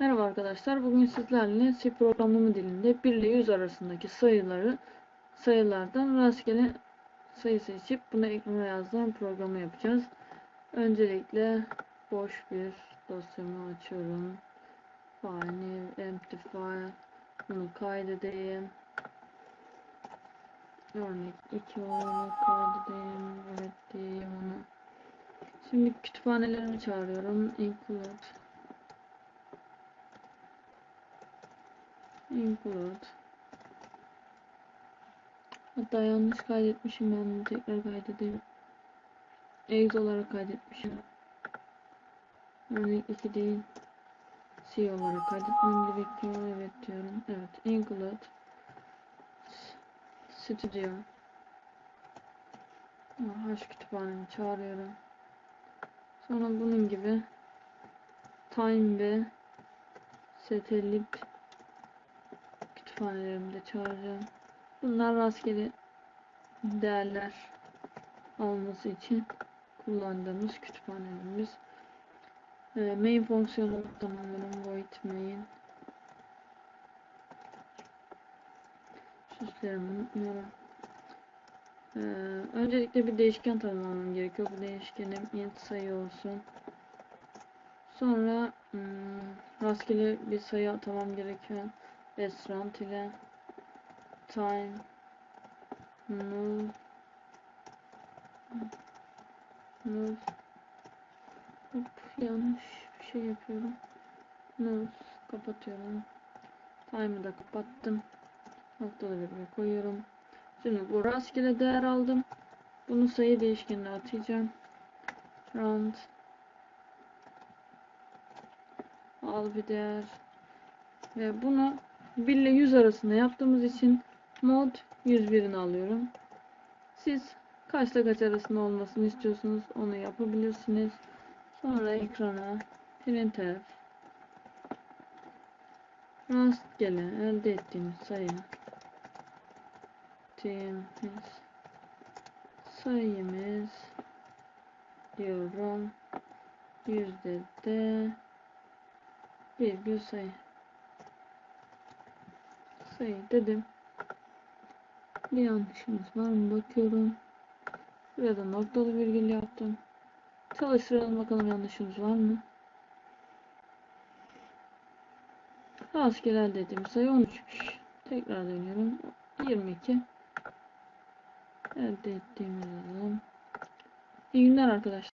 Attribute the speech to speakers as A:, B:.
A: Merhaba arkadaşlar. Bugün sizlerle C programlama dilinde 1 ile 100 arasındaki sayıları sayılardan rastgele sayı seçip bunu ekrana yazdıran programı yapacağız. Öncelikle boş bir dosyamı açıyorum. File empty file. Bunu kaydedeyim. Örnek 2 olarak kaydedeyim. Evet diyeyim onu. Şimdi kütüphanelerimi çağırıyorum. Include Include. Hatta yanlış kaydetmişim ben tekrar kaydedeyim. Eggs olarak kaydetmişim. Örnek 2 değil. C olarak kaydetmem gerekiyor. Evet diyorum. Evet. Include. Studio. H kütüphanemi çağırıyorum. Sonra bunun gibi time ve satellite kütüphanelerimi de çağıracağım. Bunlar rastgele değerler alması için kullandığımız kütüphanelerimiz. Ee, main fonksiyonu tamamlarım void main. Süslerimi unutmuyorum. Ee, öncelikle bir değişken tanımlamam gerekiyor. Bu değişkenim int sayı olsun. Sonra hmm, rastgele bir sayı atamam gerekiyor. Restaurant ile time null null Hop, yanlış bir şey yapıyorum. Null kapatıyorum. Time'ı da kapattım. Noktalı virgül koyuyorum. Şimdi bu rastgele değer aldım. Bunu sayı değişkenine atacağım. Round al bir değer ve bunu 1 ile 100 arasında yaptığımız için mod 101'ini alıyorum. Siz kaçla kaç arasında olmasını istiyorsunuz onu yapabilirsiniz. Sonra ekrana printf rastgele elde ettiğimiz sayı ettiğimiz sayımız diyorum yüzde de virgül sayı sayı dedim. Bir yanlışımız var mı bakıyorum. Burada noktalı virgül yaptım. Çalıştıralım bakalım yanlışımız var mı? Rastgele elde ettiğimiz sayı 13'müş tekrar dönüyorum. 22 elde ettiğimiz yazalım. İyi günler arkadaşlar.